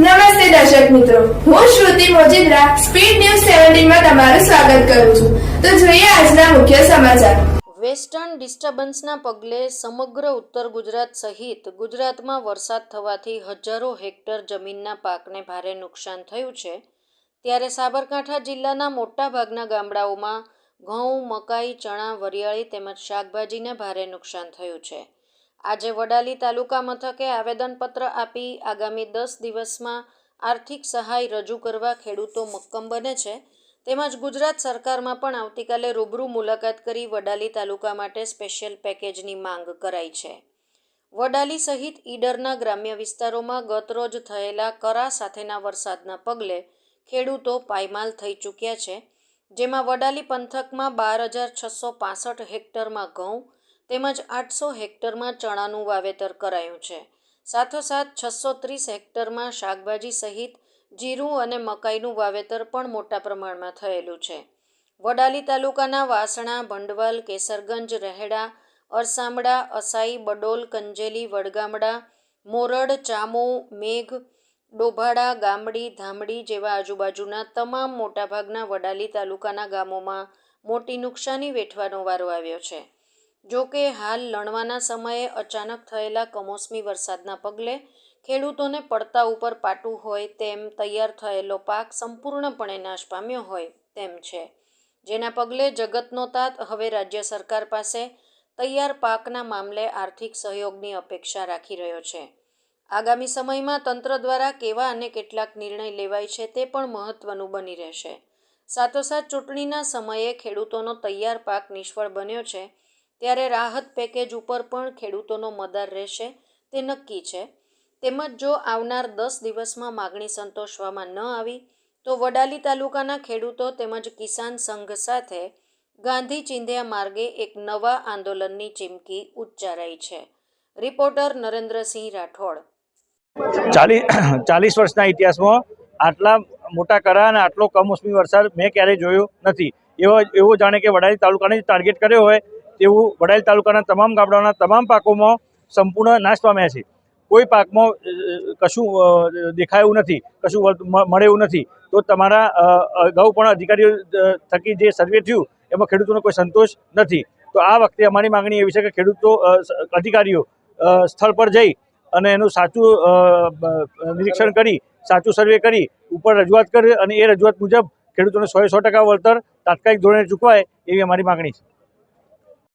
નમસ્તે દર્શક મિત્રો. હું શ્રુતિ મોજીદ્રા, સ્પીડ ન્યૂઝ સેવન્ટીનમાં તમારું સ્વાગત કરું છું. તો જોઈએ આજના મુખ્ય સમાચાર. વેસ્ટર્ન ડિસ્ટર્બન્સના પગલે સમગ્ર ઉત્તર ગુજરાત સહિત ગુજરાતમાં વરસાદ થવાથી હજારો હેક્ટર જમીનના પાકને ભારે નુકસાન થયું છે. ત્યારે સાબરકાંઠા જિલ્લાના મોટાભાગના ગામડાઓમાં ઘઉં, મકાઈ, ચણા, વરિયાળી તેમજ શાકભાજીને ભારે નુકસાન થયું છે. આજે વડાલી તાલુકા મથકે આવેદનપત્ર આપી આગામી દસ દિવસમાં આર્થિક સહાય રજૂ કરવા ખેડૂતો મક્કમ બને છે. તેમજ ગુજરાત સરકારમાં પણ આવતીકાલે રૂબરૂ મુલાકાત કરી વડાલી તાલુકા માટે સ્પેશિયલ પેકેજની માંગ કરાઈ છે. વડાલી સહિત ઈડરના ગ્રામ્ય વિસ્તારોમાં ગતરોજ થયેલા કરા સાથેના વરસાદના પગલે ખેડૂતો પાયમાલ થઈ ચૂક્યા છે. જેમાં વડાલી પંથકમાં બાર હજાર છસો પાસઠ હેક્ટરમાં ઘઉં તેમજ આઠસો હેક્ટરમાં ચણાનું વાવેતર કરાયું છે. સાથોસાથ છસો ત્રીસ હેક્ટરમાં શાકભાજી સહિત જીરું અને મકાઈનું વાવેતર પણ મોટા પ્રમાણમાં થયેલું છે. વડાલી તાલુકાના વાસણા, ભંડવાલ, કેસરગંજ, રહેડા, અરસામડા, અસાઈ, બડોલ, કંજેલી, વડગામડા, મોરડ, ચામો, મેઘ, ડોભાડા, ગામડી, ધામડી જેવા આજુબાજુના તમામ મોટાભાગના વડાલી તાલુકાના ગામોમાં મોટી નુકસાની વેઠવાનો વારો આવ્યો છે. જો કે હાલ લણવાના સમયે અચાનક થયેલા કમોસમી વરસાદના પગલે ખેડૂતોને પડતા ઉપર પાટું હોય તેમ તૈયાર થયેલો પાક સંપૂર્ણપણે નાશ પામ્યો હોય તેમ છે. જેના પગલે જગતનો તાત હવે રાજ્ય સરકાર પાસે તૈયાર પાકના મામલે આર્થિક સહયોગની અપેક્ષા રાખી રહ્યો છે. આગામી સમયમાં તંત્ર દ્વારા કેવા અને કેટલાક નિર્ણય લેવાય છે તે પણ મહત્વનું બની રહેશે. સાથોસાથ ચૂંટણીના સમયે ખેડૂતોનો તૈયાર પાક નિષ્ફળ બન્યો છે ત્યારે રાહત પેકેજ ઉપર પણ ખેડૂતોનો મદાર રહેશે, તે નક્કી છે. તેમજ જો આવનાર દસ દિવસમાં માગણી સંતોષવામાં ન આવી, તો વડાલી તાલુકાના ખેડૂતો તેમજ કિસાન સંઘ સાથે ગાંધી ચિંધ્યા માર્ગે એક નવા આંદોલનની ચીમકી ઉચ્ચારાઈ છે. રિપોર્ટર નરેન્દ્રસિંહ રાઠોડ. ચાલીસ ચાલીસ વર્ષના ઇતિહાસમાં આટલા મોટા કરા અને આટલો કમોસમી વરસાદ મેં ક્યારેય જોયો નથી. એવો એવો જાણે કે વડાલી તાલુકાને ટાર્ગેટ કર્યો હોય તેવું વડાલ તાલુકાના તમામ ગામડાઓના તમામ પાકોમાં સંપૂર્ણ નાશ પામ્યા છે. કોઈ પાકમાં કશું દેખાયું નથી, કશું મળે એવું નથી. તો તમારા અગાઉ પણ અધિકારીઓ થકી જે સર્વે થયું, એમાં ખેડૂતોનો કોઈ સંતોષ નથી. તો આ વખતે અમારી માંગણી એવી છે કે ખેડૂતો અધિકારીઓ સ્થળ પર જઈ અને એનું સાચું નિરીક્ષણ કરી, સાચું સર્વે કરી, ઉપર રજૂઆત કરે અને એ રજૂઆત મુજબ ખેડૂતોને સો સો ટકા વળતર તાત્કાલિક ધોરણે ચૂકવાય એવી અમારી માગણી છે.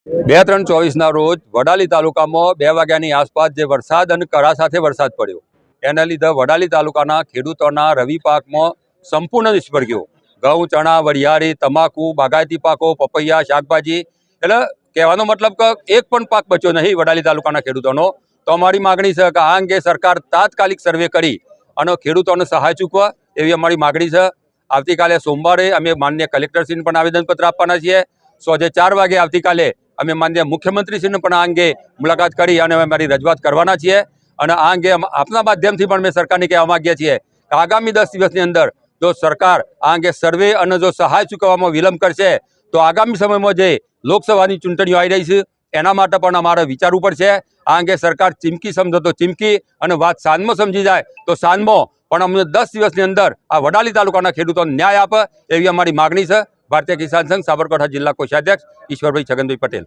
બે ત્રણ ચોવીસના રોજ વડાલી તાલુકામાં બે વાગ્યાની આસપાસ જે વરસાદ અને કરા સાથે વરસાદ પડ્યો, એના લીધે વડાલી તાલુકાના ખેડૂતોના રવિ પાકમાં સંપૂર્ણ નિષ્ફળ ગયો. ઘઉં, ચણા, વરિયાળી, તમાકુ, બાગાયતી પાકો, પપૈયા, શાકભાજી, એટલે કહેવાનો મતલબ કે એક પણ પાક બચ્યો નહીં વડાલી તાલુકાના ખેડૂતોનો. તો અમારી માગણી છે કે આ અંગે સરકાર તાત્કાલિક સર્વે કરી અને ખેડૂતોને સહાય ચૂકવા એવી અમારી માગણી છે. આવતીકાલે સોમવારે અમે માન્ય કલેક્ટરશ્રીને પણ આવેદનપત્ર આપવાના છીએ. સોજે ચાર વાગે આવતીકાલે અમે માન્ય મુખ્યમંત્રીશ્રીને પણ આ અંગે મુલાકાત કરી અને અમે મારી રજૂઆત કરવાના છીએ. અને આ અંગે આપના માધ્યમથી પણ અમે સરકારને કહેવા માગીએ છીએ કે આગામી દસ દિવસની અંદર જો સરકાર આ અંગે સર્વે અને જો સહાય ચૂકવવામાં વિલંબ કરશે, તો આગામી સમયમાં જે લોકસભાની ચૂંટણીઓ આવી રહી છે, એના માટે પણ અમારે વિચારવું પડશે આ અંગે સરકાર ચીમકી સમજો તો ચીમકી અને વાત સાંજમાં સમજી જાય તો સાંજમાં પણ અમને દસ દિવસની અંદર આ વડાલી તાલુકાના ખેડૂતોને ન્યાય આપે એવી અમારી માગણી છે. ભારતીય કિસાન સંઘ સાબરકાંઠા જિલ્લા કોષાધ્યક્ષ ઈશ્વરભાઈ છગનભાઈ પટેલ.